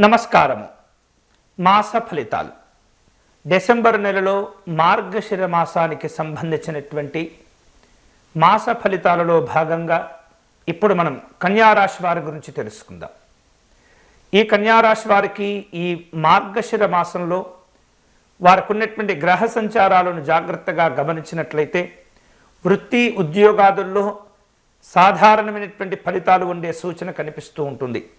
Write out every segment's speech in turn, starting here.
నమస్కారము. మాస ఫలితాలు. డిసెంబర్ నెలలో మార్గశిర మాసానికి సంబంధించినటువంటి మాస ఫలితాలలో భాగంగా ఇప్పుడు మనం కన్యారాశి వారి గురించి తెలుసుకుందాం. ఈ కన్యారాశి వారికి ఈ మార్గశిర మాసంలో వారికి ఉన్నటువంటి గ్రహ సంచారాలను జాగ్రత్తగా గమనించినట్లయితే వృత్తి ఉద్యోగాదుల్లో సాధారణమైనటువంటి ఫలితాలు ఉండే సూచన కనిపిస్తూ ఉంటుంది.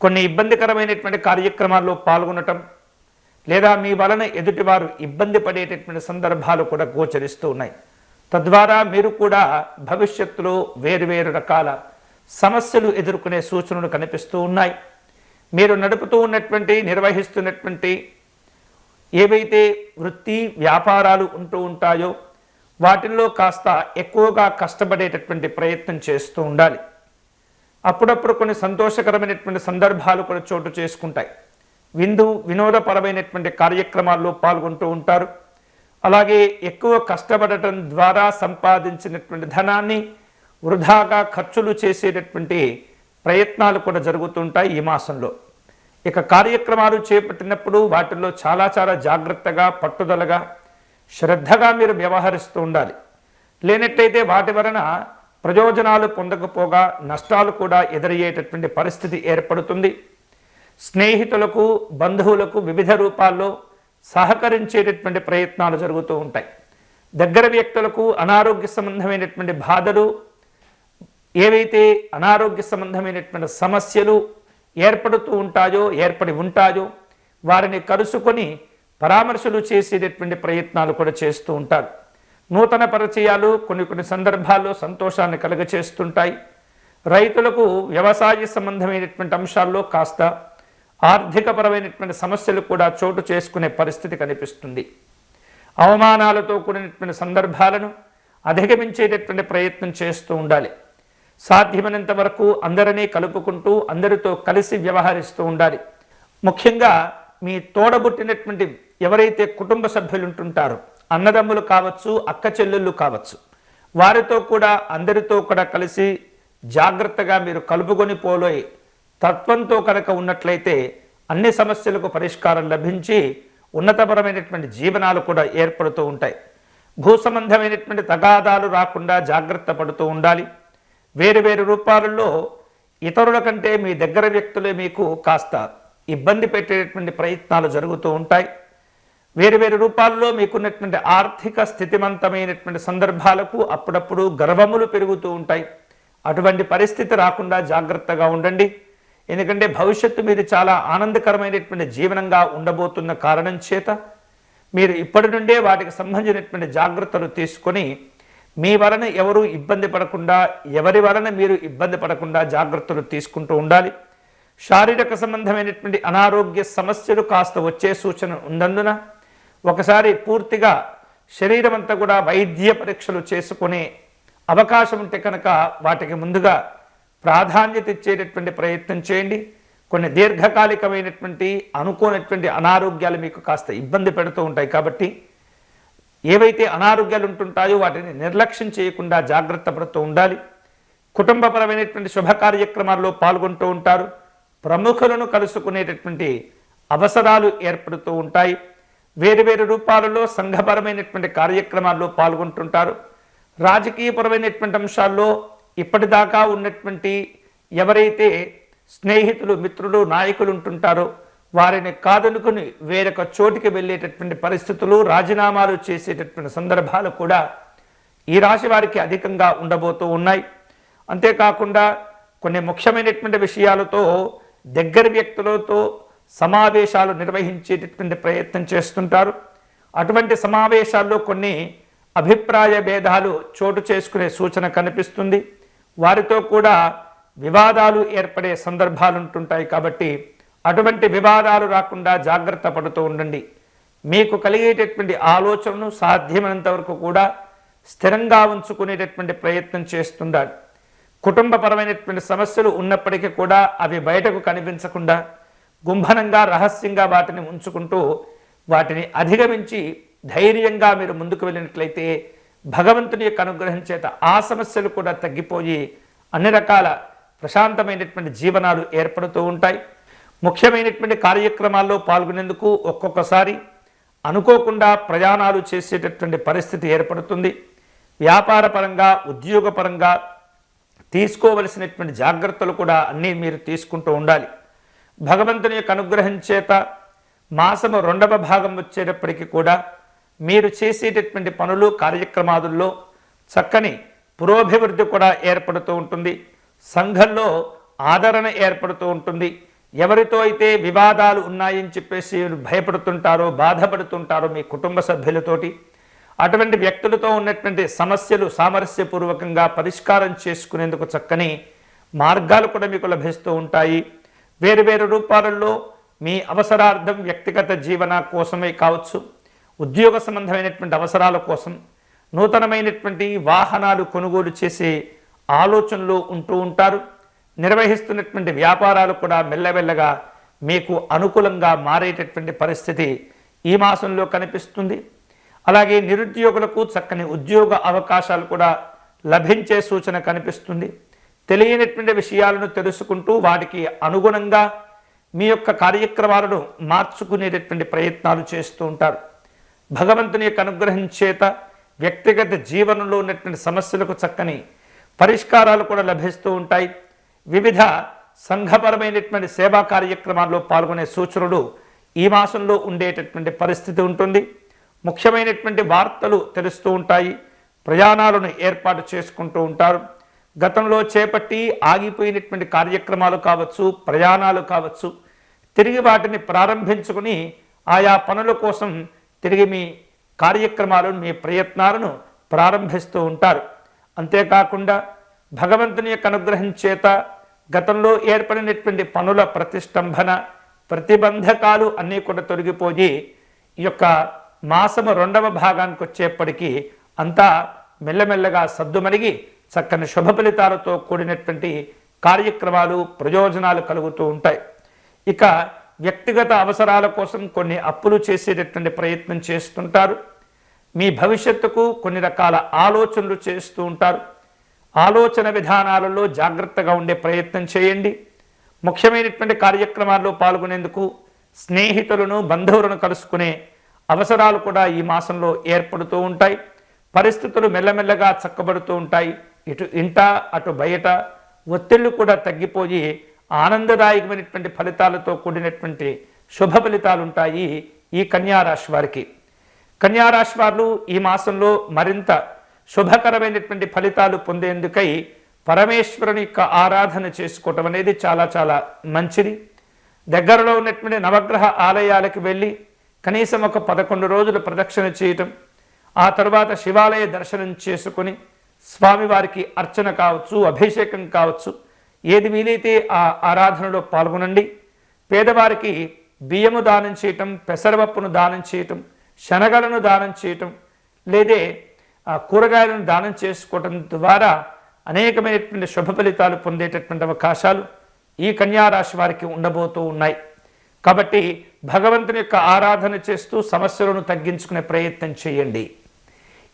కొన్ని ఇబ్బందికరమైనటువంటి కార్యక్రమాల్లో పాల్గొనటం లేదా మీ వలన ఎదుటివారు ఇబ్బంది పడేటటువంటి సందర్భాలు కూడా గోచరిస్తూ ఉన్నాయి. తద్వారా మీరు కూడా భవిష్యత్తులో వేరువేరు రకాల సమస్యలు ఎదుర్కొనే సూచనలు కనిపిస్తూ ఉన్నాయి. మీరు నడుపుతూ ఉన్నటువంటి నిర్వహిస్తున్నటువంటి ఏవైతే వృత్తి వ్యాపారాలు ఉంటూ ఉంటాయో వాటిల్లో కాస్త ఎక్కువగా కష్టపడేటటువంటి ప్రయత్నం చేస్తూ ఉండాలి. అప్పుడప్పుడు కొన్ని సంతోషకరమైనటువంటి సందర్భాలు కూడా చోటు చేసుకుంటాయి. విందు వినోదపరమైనటువంటి కార్యక్రమాల్లో పాల్గొంటూ ఉంటారు. అలాగే ఎక్కువ కష్టపడటం ద్వారా సంపాదించినటువంటి ధనాన్ని వృధాగా ఖర్చులు చేసేటటువంటి ప్రయత్నాలు కూడా జరుగుతుంటాయి ఈ మాసంలో. ఇక కార్యక్రమాలు చేపట్టినప్పుడు వాటిల్లో చాలా చాలా జాగ్రత్తగా పట్టుదలగా శ్రద్ధగా మీరు వ్యవహరిస్తూ ఉండాలి. లేనట్టయితే వాటి వలన ప్రయోజనాలు పొందకపోగా నష్టాలు కూడా ఎదురయ్యేటటువంటి పరిస్థితి ఏర్పడుతుంది. స్నేహితులకు బంధువులకు వివిధ రూపాల్లో సహకరించేటటువంటి ప్రయత్నాలు జరుగుతూ ఉంటాయి. దగ్గర వ్యక్తులకు అనారోగ్య సంబంధమైనటువంటి బాధలు ఏవైతే అనారోగ్య సంబంధమైనటువంటి సమస్యలు ఏర్పడుతూ ఉంటాయో ఏర్పడి ఉంటాయో వారిని కలుసుకొని పరామర్శలు చేసేటటువంటి ప్రయత్నాలు కూడా చేస్తూ ఉంటారు. నూతన పరిచయాలు కొన్ని కొన్ని సందర్భాల్లో సంతోషాన్ని కలుగచేస్తుంటాయి. రైతులకు వ్యవసాయ సంబంధమైనటువంటి అంశాల్లో కాస్త ఆర్థికపరమైనటువంటి సమస్యలు కూడా చోటు చేసుకునే పరిస్థితి కనిపిస్తుంది. అవమానాలతో కూడినటువంటి సందర్భాలను అధిగమించేటటువంటి ప్రయత్నం చేస్తూ ఉండాలి. సాధ్యమైనంత వరకు అందరినీ కలుపుకుంటూ అందరితో కలిసి వ్యవహరిస్తూ ఉండాలి. ముఖ్యంగా మీ తోడబుట్టినటువంటి ఎవరైతే కుటుంబ సభ్యులు ఉంటుంటారో అన్నదమ్ములు కావచ్చు అక్క చెల్లెళ్ళు కావచ్చు. వారితో కూడా అందరితో కూడా కలిసి జాగ్రత్తగా మీరు కలుపుకొని పోలోయి తత్వంతో కనుక ఉన్నట్లయితే అన్ని సమస్యలకు పరిష్కారం లభించి ఉన్నతపరమైనటువంటి జీవనాలు కూడా ఏర్పడుతూ ఉంటాయి. భూ సంబంధమైనటువంటి తగాదాలు రాకుండా జాగ్రత్త పడుతూ ఉండాలి. వేరు వేరు రూపాలలో ఇతరుల కంటే మీ దగ్గర వ్యక్తులే మీకు కాస్త ఇబ్బంది పెట్టేటటువంటి ప్రయత్నాలు జరుగుతూ ఉంటాయి. వేరు వేరు రూపాల్లో మీకున్నటువంటి ఆర్థిక స్థితిమంతమైనటువంటి సందర్భాలకు అప్పుడప్పుడు గర్వములు పెరుగుతూ ఉంటాయి. అటువంటి పరిస్థితి రాకుండా జాగ్రత్తగా ఉండండి. ఎందుకంటే భవిష్యత్తు మీరు చాలా ఆనందకరమైనటువంటి జీవనంగా ఉండబోతున్న కారణం చేత మీరు ఇప్పటి నుండే వాటికి సంబంధించినటువంటి జాగ్రత్తలు తీసుకొని మీ వలన ఎవరు ఇబ్బంది పడకుండా ఎవరి వలన మీరు ఇబ్బంది పడకుండా జాగ్రత్తలు తీసుకుంటూ ఉండాలి. శారీరక సంబంధమైనటువంటి అనారోగ్య సమస్యలు కాస్త వచ్చే సూచన ఉన్నందున ఒకసారి పూర్తిగా శరీరం అంతా కూడా వైద్య పరీక్షలు చేసుకునే అవకాశం ఉంటే కనుక వాటికి ముందుగా ప్రాధాన్యత ఇచ్చేటటువంటి ప్రయత్నం చేయండి. కొన్ని దీర్ఘకాలికమైనటువంటి అనుకోనటువంటి అనారోగ్యాలు మీకు కాస్త ఇబ్బంది పెడుతూ ఉంటాయి కాబట్టి ఏవైతే అనారోగ్యాలు ఉంటుంటాయో వాటిని నిర్లక్ష్యం చేయకుండా జాగ్రత్త పడుతూ ఉండాలి. కుటుంబపరమైనటువంటి శుభ కార్యక్రమాల్లో పాల్గొంటూ ఉంటారు. ప్రముఖులను కలుసుకునేటటువంటి అవసరాలు ఏర్పడుతూ ఉంటాయి. వేరు వేరు రూపాలలో సంఘపరమైనటువంటి కార్యక్రమాల్లో పాల్గొంటుంటారు. రాజకీయపరమైనటువంటి అంశాల్లో ఇప్పటిదాకా ఉన్నటువంటి ఎవరైతే స్నేహితులు మిత్రులు నాయకులు ఉంటుంటారో వారిని కాదనుకుని వేరొక చోటికి వెళ్ళేటటువంటి పరిస్థితులు రాజీనామాలు చేసేటటువంటి సందర్భాలు కూడా ఈ రాశి వారికి అధికంగా ఉండబోతూ ఉన్నాయి. అంతేకాకుండా కొన్ని ముఖ్యమైనటువంటి విషయాలతో దగ్గర వ్యక్తులతో సమావేశాలు నిర్వహించేటటువంటి ప్రయత్నం చేస్తుంటారు. అటువంటి సమావేశాల్లో కొన్ని అభిప్రాయ భేదాలు చోటు చేసుకునే సూచన కనిపిస్తుంది. వారితో కూడా వివాదాలు ఏర్పడే సందర్భాలు ఉంటుంటాయి కాబట్టి అటువంటి వివాదాలు రాకుండా జాగ్రత్త పడుతూ ఉండండి. మీకు కలిగేటటువంటి ఆలోచనను సాధ్యమైనంత వరకు కూడా స్థిరంగా ఉంచుకునేటటువంటి ప్రయత్నం చేస్తుండాలి. కుటుంబపరమైనటువంటి సమస్యలు ఉన్నప్పటికీ కూడా అవి బయటకు కనిపించకుండా గుంభనంగా రహస్యంగా వాటిని ఉంచుకుంటూ వాటిని అధిగమించి ధైర్యంగా మీరు ముందుకు వెళ్ళినట్లయితే భగవంతుని యొక్క అనుగ్రహం చేత ఆ సమస్యలు కూడా తగ్గిపోయి అన్ని రకాల ప్రశాంతమైనటువంటి జీవనాలు ఏర్పడుతూ ఉంటాయి. ముఖ్యమైనటువంటి కార్యక్రమాల్లో పాల్గొనేందుకు ఒక్కొక్కసారి అనుకోకుండా ప్రయాణాలు చేసేటటువంటి పరిస్థితి ఏర్పడుతుంది. వ్యాపారపరంగా ఉద్యోగపరంగా తీసుకోవలసినటువంటి జాగ్రత్తలు కూడా అన్నీ మీరు తీసుకుంటూ ఉండాలి. భగవంతుని యొక్క అనుగ్రహం చేత మాసము రెండవ భాగం వచ్చేటప్పటికి కూడా మీరు చేసేటటువంటి పనులు కార్యక్రమాదుల్లో చక్కని పురోభివృద్ధి కూడా ఏర్పడుతూ ఉంటుంది. సంఘంలో ఆదరణ ఏర్పడుతూ ఉంటుంది. ఎవరితో అయితే వివాదాలు ఉన్నాయని చెప్పేసి భయపడుతుంటారో బాధపడుతుంటారో మీ కుటుంబ సభ్యులతోటి అటువంటి వ్యక్తులతో ఉన్నటువంటి సమస్యలు సామరస్యపూర్వకంగా పరిష్కారం చేసుకునేందుకు చక్కని మార్గాలు కూడా మీకు లభిస్తూ ఉంటాయి. వేరు వేరు రూపాలలో మీ అవసరార్థం వ్యక్తిగత జీవన కోసమే కావచ్చు ఉద్యోగ సంబంధమైనటువంటి అవసరాల కోసం నూతనమైనటువంటి వాహనాలు కొనుగోలు చేసే ఆలోచనలు ఉంటూ ఉంటారు. నిర్వహిస్తున్నటువంటి వ్యాపారాలు కూడా మెల్లమెల్లగా మీకు అనుకూలంగా మారేటటువంటి పరిస్థితి ఈ మాసంలో కనిపిస్తుంది. అలాగే నిరుద్యోగులకు చక్కని ఉద్యోగ అవకాశాలు కూడా లభించే సూచన కనిపిస్తుంది. తెలియనటువంటి విషయాలను తెలుసుకుంటూ వాటికి అనుగుణంగా మీ యొక్క కార్యక్రమాలను మార్చుకునేటటువంటి ప్రయత్నాలు చేస్తూ ఉంటారు. భగవంతుని యొక్క అనుగ్రహం చేత వ్యక్తిగత జీవనంలో ఉన్నటువంటి సమస్యలకు చక్కని పరిష్కారాలు కూడా లభిస్తూ ఉంటాయి. వివిధ సంఘపరమైనటువంటి సేవా కార్యక్రమాల్లో పాల్గొనే సూచనలు ఈ మాసంలో ఉండేటటువంటి పరిస్థితి ఉంటుంది. ముఖ్యమైనటువంటి వార్తలు తెలుస్తూ ఉంటాయి. ప్రయాణాలను ఏర్పాటు చేసుకుంటూ ఉంటారు. గతంలో చేపట్టి ఆగిపోయినటువంటి కార్యక్రమాలు కావచ్చు ప్రయాణాలు కావచ్చు తిరిగి వాటిని ప్రారంభించుకుని ఆయా పనుల కోసం తిరిగి మీ కార్యక్రమాలను మీ ప్రయత్నాలను ప్రారంభిస్తూ ఉంటారు. అంతేకాకుండా భగవంతుని యొక్క అనుగ్రహం చేత గతంలో ఏర్పడినటువంటి పనుల ప్రతిష్టంభన ప్రతిబంధకాలు అన్నీ కూడా తొలగిపోయి ఈ యొక్క మాసము రెండవ భాగానికి వచ్చేప్పటికీ అంతా మెల్లమెల్లగా సద్దుమణిగి చక్కని శుభ ఫలితాలతో కూడినటువంటి కార్యక్రమాలు ప్రయోజనాలు కలుగుతూ ఉంటాయి. ఇక వ్యక్తిగత అవసరాల కోసం కొన్ని అప్పులు చేసేటటువంటి ప్రయత్నం చేస్తుంటారు. మీ భవిష్యత్తుకు కొన్ని రకాల ఆలోచనలు చేస్తూ ఉంటారు. ఆలోచన విధానాలలో జాగ్రత్తగా ఉండే ప్రయత్నం చేయండి. ముఖ్యమైనటువంటి కార్యక్రమాల్లో పాల్గొనేందుకు స్నేహితులను బంధువులను కలుసుకునే అవసరాలు కూడా ఈ మాసంలో ఏర్పడుతూ ఉంటాయి. పరిస్థితులు మెల్లమెల్లగా చక్కబడుతూ ఉంటాయి. ఇటు ఇంట అటు బయట ఒత్తిళ్ళు కూడా తగ్గిపోయి ఆనందదాయకమైనటువంటి ఫలితాలతో కూడినటువంటి శుభ ఫలితాలు ఉంటాయి ఈ కన్యారాశి వారికి. కన్యారాశి వారు ఈ మాసంలో మరింత శుభకరమైనటువంటి ఫలితాలు పొందేందుకై పరమేశ్వరుని యొక్క ఆరాధన చేసుకోవటం అనేది చాలా చాలా మంచిది. దగ్గరలో ఉన్నటువంటి నవగ్రహ ఆలయాలకు వెళ్ళి కనీసం ఒక పదకొండు రోజులు ప్రదక్షిణ చేయటం ఆ తర్వాత శివాలయ దర్శనం చేసుకుని స్వామివారికి అర్చన కావచ్చు అభిషేకం కావచ్చు ఏది వీలైతే ఆ ఆరాధనలో పాల్గొనండి. పేదవారికి బియ్యము దానం చేయటం పెసరపప్పును దానం చేయటం శనగలను దానం చేయటం లేదే కూరగాయలను దానం చేసుకోవటం ద్వారా అనేకమైనటువంటి శుభ ఫలితాలు పొందేటటువంటి అవకాశాలు ఈ కన్యారాశి వారికి ఉండబోతూ ఉన్నాయి. కాబట్టి భగవంతుని యొక్క ఆరాధన చేస్తూ సమస్యలను తగ్గించుకునే ప్రయత్నం చేయండి.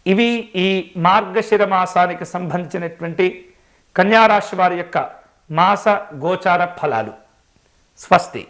ఇవి ఈ మార్గశిర మాసానికి సంబంధించినటువంటి కన్యారాశి వారి యొక్క మాస గోచార ఫలాలు. స్వస్తి.